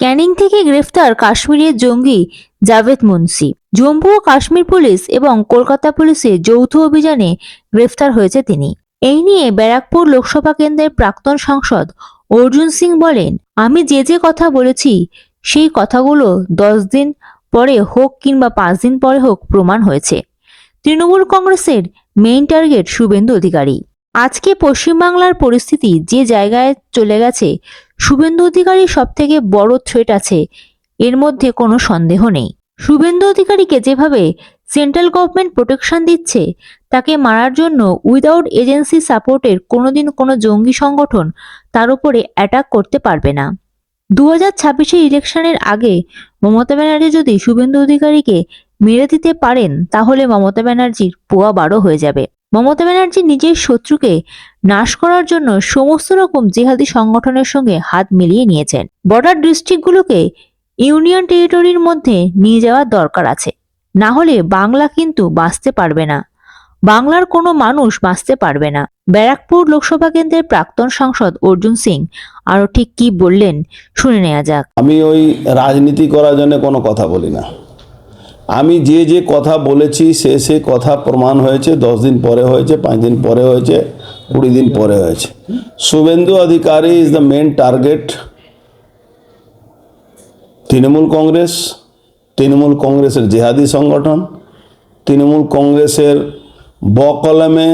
ক্যানিং থেকে গ্রেফতার কাশ্মীরের জঙ্গি জাভেদ মুন্সি। জম্মু ও কাশ্মীর পুলিশ এবং কলকাতা পুলিশের যৌথ অভিযানে গ্রেফতার হয়েছে তিনি। এই নিয়ে ব্যারাকপুর লোকসভা কেন্দ্রের প্রাক্তন সাংসদ অর্জুন সিং বলেন, আমি যে যে কথা বলেছি, সেই কথাগুলো দশ দিন পরে হোক কিংবা পাঁচ দিন পরে হোক প্রমাণ হয়েছে। তৃণমূল কংগ্রেসের মেইন টার্গেট শুভেন্দু অধিকারী। আজকে পশ্চিমবাংলার পরিস্থিতি যে জায়গায় চলে গেছে শুভেন্দু অধিকারীর সব থেকে বড় থ্রেট আছে, এর মধ্যে কোনো সন্দেহ নেই। শুভেন্দু অধিকারীকে যেভাবে সেন্ট্রাল গভর্নমেন্ট প্রোটেকশন দিচ্ছে, তাকে মারার জন্য উইদাউট এজেন্সি সাপোর্টের কোনোদিন কোনো জঙ্গি সংগঠন তার উপরে অ্যাটাক করতে পারবে না। দু হাজার ছাব্বিশের ইলেকশনের আগে মমতা ব্যানার্জি যদি শুভেন্দু অধিকারীকে মেরে দিতে পারেন, তাহলে মমতা ব্যানার্জির পোয়া বারো হয়ে যাবে। মমতা ব্যানার্জি নিজের শত্রুকে নাশ করার জন্য সমস্ত রকম জিহাদি সংগঠনের সঙ্গে হাত মিলিয়ে নিয়েছেন। বর্ডার ডিস্ট্রিক্টগুলোকে ইউনিয়ন টেরিটরির মধ্যে নিয়ে যাওয়ার দরকার আছে। না হলে বাংলা কিন্তু বাঁচতে পারবে না। বাংলার কোনো মানুষ বাঁচতে পারবে না। ব্যারাকপুর লোকসভা কেন্দ্রের প্রাক্তন সাংসদ অর্জুন সিং আরও ঠিক কি বললেন শুনে নেওয়া যাক। আমি ওই রাজনীতি করার জন্য কোনো কথা বলি না। আমি যে যে কথা বলেছি, সে সে কথা প্রমাণ হয়েছে। দশ দিন পরে হয়েছে, পাঁচ দিন পরে হয়েছে, কুড়ি দিন পরে হয়েছে। Suvendu Adhikari is the main target Trinamool Congress, Trinamool কংগ্রেসের জেহাদি সংগঠন, তৃণমূল কংগ্রেসের ব কলমে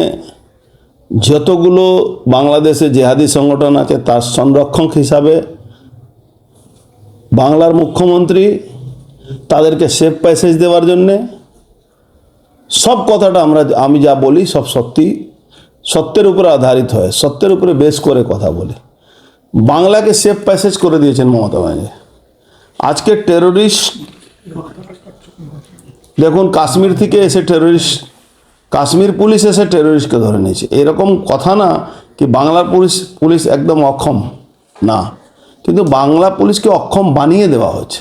যতগুলো বাংলাদেশে জেহাদি সংগঠন আছে, তার সংরক্ষক হিসাবে বাংলার মুখ্যমন্ত্রী তাদেরকে সেফ প্যাসেজ দেওয়ার জন্যে সব কথাটা আমরা আমি যা বলি সব সত্যি, সত্যের উপরে আধারিত হয়, সত্যের উপরে বেশ করে কথা বলি। বাংলাকে সেফ প্যাসেজ করে দিয়েছেন মমতা ব্যানার্জি। আজকে টেরোরিস্ট দেখুন, কাশ্মীর থেকে এসে টেরোরিস্ট কাশ্মীর পুলিশ এসে টেরোরিস্টকে ধরে নিয়েছে। এরকম কথা না কি বাংলার পুলিশ পুলিশ একদম অক্ষম? না। কিন্তু বাংলা পুলিশকে অক্ষম বানিয়ে দেওয়া হচ্ছে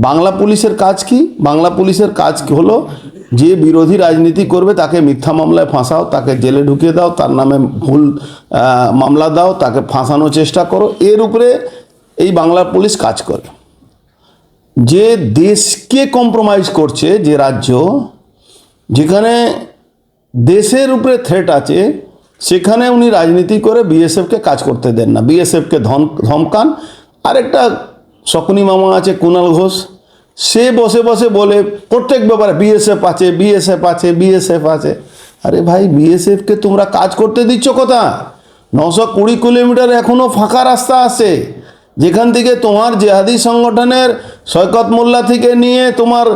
বাংলা পুলিশের কাজ কি? বাংলা পুলিশের কাজ হলো? যে বিরোধী রাজনীতি করবে তাকে মিথ্যা মামলায় ফাঁসাও, তাকে জেলে ঢুকিয়ে দাও, তার নামে ভুল মামলা দাও, তাকে ফাঁসানোর চেষ্টা করো। এর উপরে এই বাংলা পুলিশ কাজ করে। যে দেশকে কম্প্রোমাইজ করছে, যে রাজ্য, যেখানে দেশের উপরে থ্রেট আছে, সেখানে উনি রাজনীতি করে বিএসএফকে কাজ করতে দেন না। বিএসএফকে ধম ধমকান। আরেকটা শকুনি মামা আছে কুণাল ঘোষ। সে বসে বসে বলে, প্রত্যেক ব্যাপারে বিএসএফ আছে বিএসএফ আছে বিএসএফ আছে। আরে ভাই বিএসএফকে তোমরা কাজ করতে দিচ্ছ কথা নশো কুড়ি কিলোমিটার এখনও ফাঁকা রাস্তা আছে। যেখান থেকে তোমার জেহাদি সংগঠনের সৈকত মোল্লা থেকে নিয়ে, তোমার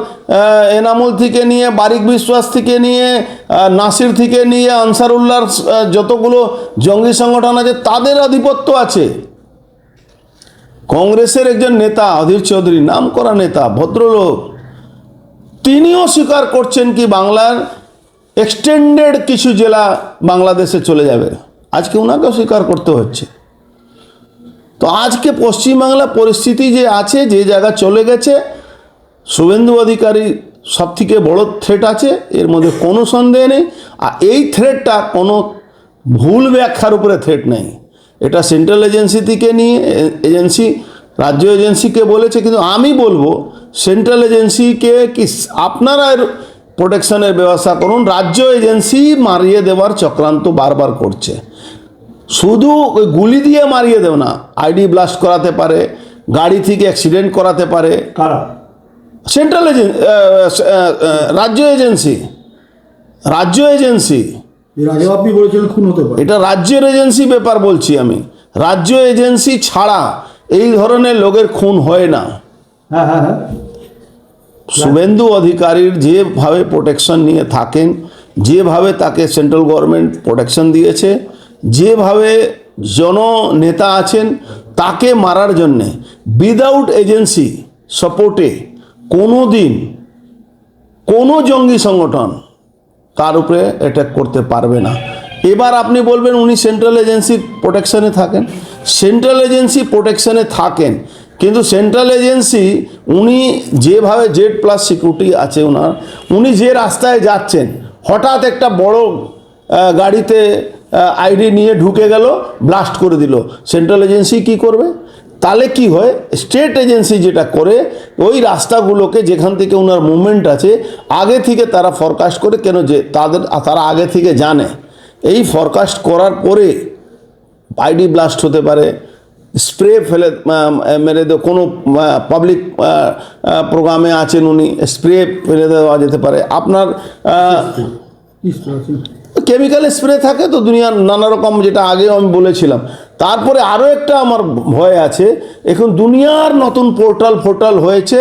এনামুল থেকে নিয়ে, বারিক বিশ্বাস থেকে নিয়ে নাসির থেকে নিয়ে, আনসারুল্লাহর যতগুলো জঙ্গি সংগঠন আছে, তাদের আধিপত্য আছে। কংগ্রেসের একজন নেতা অধীর চৌধুরী নাম করা নেতা, ভদ্রলোক, তিনিও স্বীকার করছেন কি বাংলার এক্সটেন্ডেড কিছু জেলা বাংলাদেশে চলে যাবে। আজকে ওনাকেও স্বীকার করতে হচ্ছে। তো আজকে পশ্চিমবাংলা পরিস্থিতি যে আছে, যে জায়গা চলে গেছে, শুভেন্দু অধিকারী সব থেকে বড় থ্রেট আছে, এর মধ্যে কোনো সন্দেহ নেই। আর এই থ্রেটটা কোনো ভুল ব্যাখ্যার উপরে থ্রেট নেই। এটা সেন্ট্রাল এজেন্সি থেকে নিয়ে এজেন্সি রাজ্য এজেন্সিকে বলেছে কিন্তু আমি বলব সেন্ট্রাল এজেন্সিকে কি আপনারা এর প্রোটেকশনের ব্যবস্থা করুন রাজ্য এজেন্সি মারিয়ে দেওয়ার চক্রান্ত বারবার করছে। শুধু ওই গুলি দিয়ে মারিয়ে দেও না আইডি ব্লাস্ট করাতে পারে গাড়ি থেকে অ্যাক্সিডেন্ট করাতে পারে। কারা? সেন্ট্রাল এজেন্সি রাজ্য এজেন্সি রাজ্য এজেন্সি এর আগেও আপনি বলেছিলেন খুন হতে পারে। এটা রাজ্যের এজেন্সি ব্যাপার বলছি আমি। রাজ্য এজেন্সি ছাড়া এই ধরনের লোকের খুন হয় না। হ্যাঁ হ্যাঁ হ্যাঁ। শুভেন্দু অধিকারীর যেভাবে প্রোটেকশন নিয়ে থাকেন যেভাবে তাকে সেন্ট্রাল গভর্নমেন্ট প্রোটেকশন দিয়েছে যেভাবে জননেতা আছেন তাকে মারার জন্যে উইদাউট এজেন্সি সাপোর্টে কোনো দিন কোনো জঙ্গি সংগঠন তার উপরে অ্যাটাক করতে পারবে না। এবার আপনি বলবেন উনি সেন্ট্রাল এজেন্সি প্রোটেকশনে থাকেন। সেন্ট্রাল এজেন্সি প্রোটেকশনে থাকেন, কিন্তু সেন্ট্রাল এজেন্সি উনি যেভাবে জেড প্লাস সিকিউরিটি আছে ওনার উনি যে রাস্তায় যাচ্ছেন, হঠাৎ একটা বড় গাড়িতে আইডি নিয়ে ঢুকে গেল ব্লাস্ট করে দিল। সেন্ট্রাল এজেন্সি কি করবে? তাহলে কি হয়? স্টেট এজেন্সি যেটা করে ওই রাস্তাগুলোকে যেখান থেকে ওনার মুভমেন্ট আছে আগে থেকে তারা ফরকাস্ট করে কেন যে তাদের তারা আগে থেকে জানে। এই ফরকাস্ট করার পরে আইডি ব্লাস্ট হতে পারে স্প্রে ফেলে মেরে দেওয়া কোনো পাবলিক প্রোগ্রামে আছেন উনি স্প্রে ফেলে দেওয়া যেতে পারে। আপনার কেমিক্যাল স্প্রে থাকে তো দুনিয়ার নানা রকম যেটা আগেও আমি বলেছিলাম। তারপরে আরও একটা আমার ভয় আছে। এখন দুনিয়ার নতুন পোর্টাল ফোর্টাল হয়েছে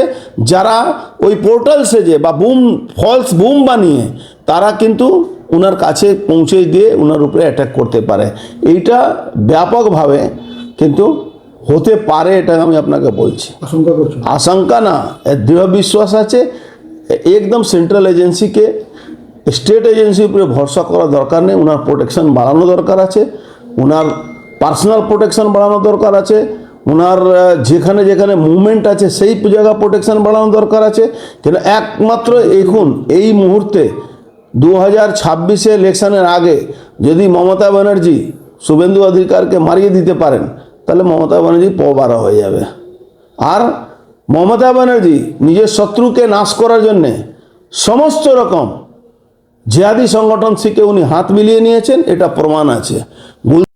যারা ওই পোর্টাল সেজে বা বুম ফলস বুম বানিয়ে তারা কিন্তু ওনার কাছে পৌঁছে দিয়ে ওনার উপরে অ্যাটাক করতে পারে। এইটা ব্যাপকভাবে কিন্তু হতে পারে এটা আমি আপনাকে বলছি। আশঙ্কা আশঙ্কা না দৃঢ় বিশ্বাস আছে। একদম সেন্ট্রাল এজেন্সিকে স্টেট এজেন্সির উপরে ভরসা করা দরকার নেই ওনার প্রোটেকশন বাড়ানো দরকার আছে। ওনার পার্সোনাল প্রোটেকশন বাড়ানো দরকার আছে। ওনার যেখানে যেখানে মুভমেন্ট আছে, সেই জায়গা প্রোটেকশন বাড়ানো দরকার আছে। কেন একমাত্র এখন এই মুহূর্তে দু হাজার ছাব্বিশে ইলেকশনের আগে যদি মমতা ব্যানার্জি শুভেন্দু অধিকারকে মারিয়ে দিতে পারেন, তাহলে মমতা ব্যানার্জি পবারা হয়ে যাবে। আর মমতা ব্যানার্জি নিজের শত্রুকে নাশ করার জন্যে সমস্ত রকম জিহাদি সংগঠন থেকে উনি হাত মিলিয়ে নিয়েছেন, এটা প্রমাণ আছে।